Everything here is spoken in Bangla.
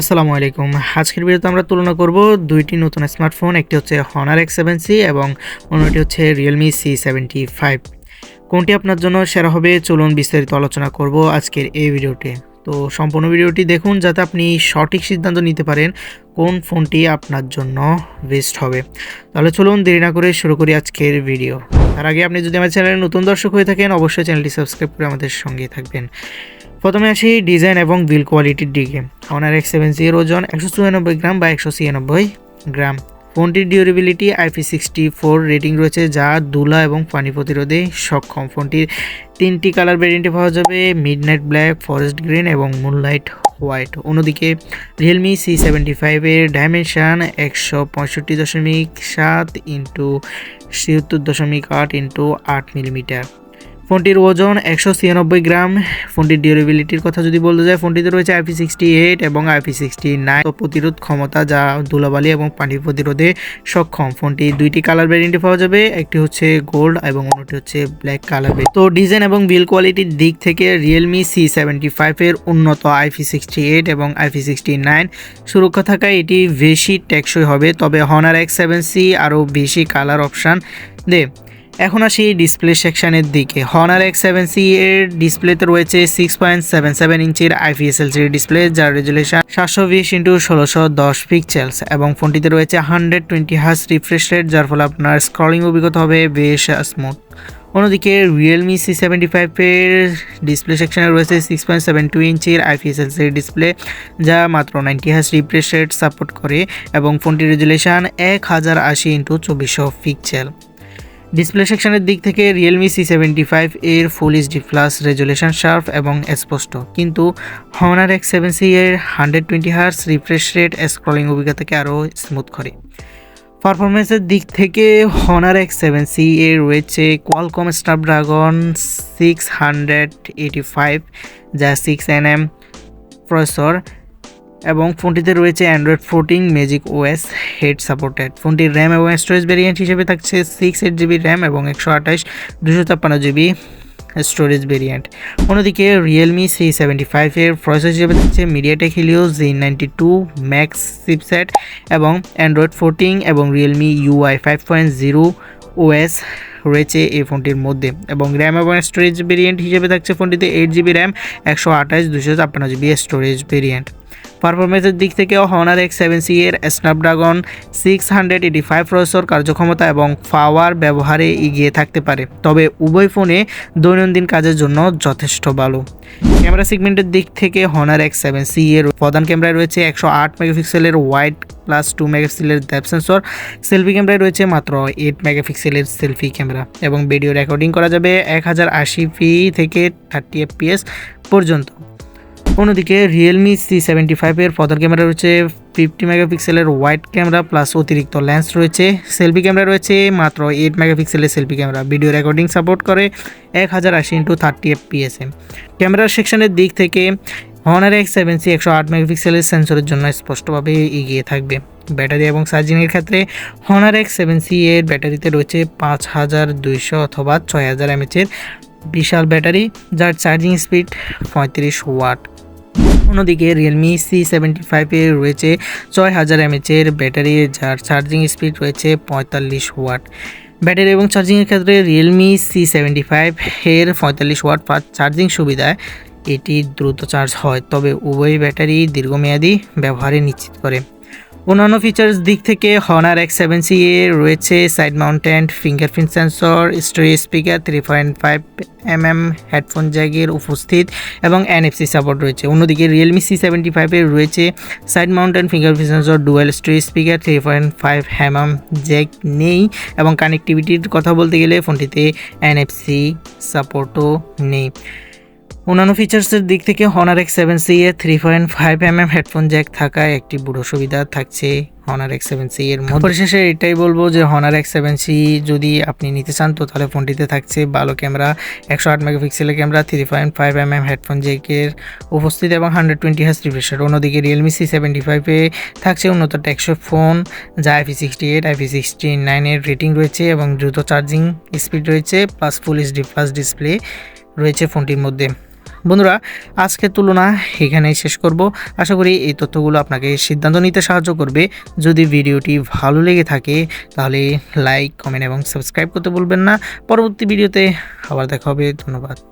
আসসালামু আলাইকুম। আজকের ভিডিওতে আমরা তুলনা করব দুইটি নতুন স্মার্টফোন, একটি হচ্ছে হনার এক্স সেভেন সি এবং অন্যটি হচ্ছে রিয়েলমি সি সেভেন্টি ফাইভ কোনটি আপনার জন্য সেরা হবে? চলুন বিস্তারিত আলোচনা করব আজকের এই ভিডিওতে। তো সম্পূর্ণ ভিডিওটি দেখুন যাতে আপনি সঠিক সিদ্ধান্ত নিতে পারেন কোন ফোনটি আপনার জন্য বেস্ট হবে। তাহলে চলুন দেরি না করে শুরু করি আজকের ভিডিও। তার আগে আপনি যদি আমার চ্যানেলে নতুন দর্শক হয়ে থাকেন, অবশ্যই চ্যানেলটি সাবস্ক্রাইব করে আমাদের সঙ্গে থাকবেন। প্রথমে আসি ডিজাইন এবং বিল কোয়ালিটির দিকে। অনার এক্স সেভেন জির ওজন একশো চুরানব্বই গ্রাম বা একশো ছিয়ানব্বই গ্রাম ফোনটির durability IP sixty four rating রয়েছে যা দুলা এবং পানি প্রতিরোধে সক্ষম। ফোনটির তিনটি কালার ভেরিয়েন্টে পাওয়া যাবে midnight black forest green এবং মুনলাইট হোয়াইট অন্যদিকে রিয়েলমি সি সেভেন্টি ফাইভের ডাইমেনশান একশো পঁয়ষট্টি দশমিক সাত ইন্টু ছিয়াত্তর দশমিক আট ইন্টু আট মিলিমিটার ফোনটির ওজন একশো ছিয়ানব্বই গ্রাম। ফোনটির ডিউরেবিলিটির কথা যদি বলতে যায় ফোনটিতে রয়েছে আইপি সিক্সটি এইট এবং আইপি সিক্সটি নাইন প্রতিরোধ ক্ষমতা যা ধুলাবালি এবং পানি প্রতিরোধে সক্ষম। ফোনটি দুইটি কালার ভ্যারিয়েন্টে পাওয়া যাবে, একটি হচ্ছে গোল্ড এবং অন্যটি হচ্ছে ব্ল্যাক কালার তো ডিজাইন এবং বিল কোয়ালিটির দিক থেকে রিয়েলমি সি সেভেন্টি ফাইভের উন্নত আইপি সিক্সটি এইট এবং আইপি সিক্সটি নাইন সুরক্ষা থাকায় এটি বেশি টেকসই হবে। তবে হনার এক্স সেভেন সি আরও বেশি কালার অপশান দে এখন আসি ডিসপ্লে সেকশনের দিকে। হনার এক্স সেভেন সি এর ডিসপ্লেতে রয়েছে সিক্স পয়েন্ট সেভেন সেভেন ইঞ্চির আইপিএসএলসির ডিসপ্লে যার রেজুলেশন সাতশো বিশ ইন্টু ষোলোশো দশ পিক্সেলস এবং ফোনটিতে রয়েছে hundred twenty hertz refresh rate যার ফলে আপনার স্ক্রলিং অভিজ্ঞতা হবে বেশ স্মুথ অন্যদিকে রিয়েলমি সি সেভেন্টি ফাইভের ডিসপ্লে সেকশনে রয়েছে সিক্স পয়েন্ট সেভেন টু ইঞ্চির আইপিএসএলসির ডিসপ্লে যা মাত্র ninety hertz refresh rate support করে, এবং ফোনটির রেজুলেশন এক হাজার আশি ইন্টু চব্বিশশো পিক্সেল ডিসপ্লে সেকশনের দিক থেকে রিয়েলমি সি সেভেন্টি ফাইভ এর full HD plus resolution sharp এবং স্পষ্ট। কিন্তু হনার এক্স সেভেন সি এর hundred twenty hertz refresh rate scrolling অভিজ্ঞতাকে আরও স্মুথ করে। পারফরমেন্সের দিক থেকে হনার এক্স সেভেন সি এর রয়েছে Qualcomm Snapdragon six hundred eighty five যা সিক্স এন এম প্রসেসর এবং ফোনটিতে রয়েছে অ্যান্ড্রয়েড ফোরটিন ম্যাজিক ওএস হেড সাপোর্টেড ফোনটির র্যাম এবং স্টোরেজ ভেরিয়েন্ট হিসেবে থাকছে সিক্স এইট জিবি র্যাম এবং একশো আঠাশ, দুশো ছাপ্পান্ন জিবি স্টোরেজ ভেরিয়েন্ট অন্যদিকে রিয়েলমি সি সেভেন্টি ফাইভের প্রসেসর হিসেবে থাকছে MediaTek Helio G ninety two max chipset এবং অ্যান্ড্রয়েড ফোরটিন এবং Realme UI five point zero OS রয়েছে এই ফোনটির মধ্যে। এবং র্যাম এবং স্টোরেজ ভেরিয়েন্ট হিসেবে থাকছে ফোনটিতে এইট জিবি র্যাম একশো আঠাশ, দুশো ছাপ্পান্ন জিবি স্টোরেজ ভেরিয়েন্ট পারফরমেন্সের দিক থেকেও হনার এক্স সেভেন সি এর Snapdragon six hundred eighty five processor কার্যক্ষমতা এবং পাওয়ার ব্যবহারে এগিয়ে থাকতে পারে। তবে উভয় ফোনে দৈনন্দিন কাজের জন্য যথেষ্ট ভালো। ক্যামেরা সেগমেন্টের দিক থেকে হনার এক্স সেভেন সি এর প্রধান ক্যামেরায় রয়েছে একশো আট মেগাপিক্সেলের ওয়াইড প্লাস টু মেগাপিক্সেলের ডেপ সেন্সর সেলফি ক্যামেরায় রয়েছে মাত্র এইট মেগাপিক্সেলের সেলফি ক্যামেরা এবং ভিডিও রেকর্ডিং করা যাবে এক হাজার আশি পি থেকে থার্টি এফপিএস পর্যন্ত। অন্যদিকে রিয়েলমি সি সেভেন্টি ফাইভের প্রধান ক্যামেরা রয়েছে ফিফটি মেগাপিক্সেলের ওয়াইড ক্যামেরা প্লাস অতিরিক্ত লেন্স রয়েছে সেলফি ক্যামেরা রয়েছে, মাত্র এইট মেগাপিক্সেলের selfie camera. Video recording support করে এক হাজার আশি ইন্টু থার্টি এফপিএসে ক্যামেরার সেকশনের দিক থেকে হনার এক্স সেভেন সি একশো আট মেগাপিক্সেলের সেন্সরের জন্য স্পষ্টভাবে এগিয়ে থাকবে। ব্যাটারি এবং চার্জিংয়ের ক্ষেত্রে হনার এক্স সেভেন সি এর ব্যাটারিতে রয়েছে পাঁচ হাজার দুইশো অথবা ছয় হাজার এমএচের বিশাল ব্যাটারি যার চার্জিং স্পিড পঁয়ত্রিশ ওয়াট অন্যদিকে রিয়েলমি সি সেভেন্টি ফাইভে রয়েছে ছয় হাজার এমএচের ব্যাটারি, যার চার্জিং স্পিড রয়েছে পঁয়তাল্লিশ ওয়াট ব্যাটারি এবং চার্জিংয়ের ক্ষেত্রে রিয়েলমি সি সেভেন্টি ফাইভ এর পঁয়তাল্লিশ ওয়াট ফাস্ট চার্জিং সুবিধায় এটি দ্রুত চার্জ হয়, তবে উভয় ব্যাটারি দীর্ঘমেয়াদী ব্যবহারে নিশ্চিত করে। অন্যান্য ফিচার্স দিক থেকে হনার এক্স সেভেন সি এ রয়েছে side mounted fingerprint sensor storage speaker three point five M M headphone জ্যাগের উপস্থিত এবং এনএফসি সাপোর্ট রয়েছে। অন্যদিকে রিয়েলমি সি সেভেন্টি ফাইভে রয়েছে side mounted fingerprint sensor dual storage speaker three point five M M jack নেই এবং কানেক্টিভিটির কথা বলতে গেলে ফোনটিতে এনএফসি সাপোর্টও নেই। অন্যান্য ফিচার্সের দিক থেকে হনার এক্স সেভেন সি এ three point five M M headphone jack থাকায় একটি বুড়ো সুবিধা থাকছে হনার এক্স সেভেন সি এর মধ্যে। পরিশেষে এটাই বলব যে হনার এক্স সেভেন সি যদি আপনি নিতে চান, তো তাহলে ফোনটিতে থাকছে ভালো ক্যামেরা, একশো আট মেগাপিক্সেলের camera three point five M M headphone জ্যাকের উপস্থিত এবং হান্ড্রেড টোয়েন্টি হাস রিফ্রেশার অন্যদিকে রিয়েলমি সি সেভেন্টি ফাইভে থাকছে উন্নত টেকসো ফোন, যা IP sixty eight IP sixty নাইনের রেটিং রয়েছে এবং দ্রুত চার্জিং স্পিড রয়েছে plus full HD plus display রয়েছে ফোনটির মধ্যে। বন্ধুরা আজকের তুলনা এখানেই শেষ করব। আশা করি এই তথ্যগুলো আপনাকে সিদ্ধান্ত নিতে সাহায্য করবে। যদি ভিডিওটি ভালো লেগে থাকে, তাহলে লাইক, কমেন্ট এবং সাবস্ক্রাইব করতে বলবেন না। পরবর্তী ভিডিওতে আবার দেখা হবে। ধন্যবাদ।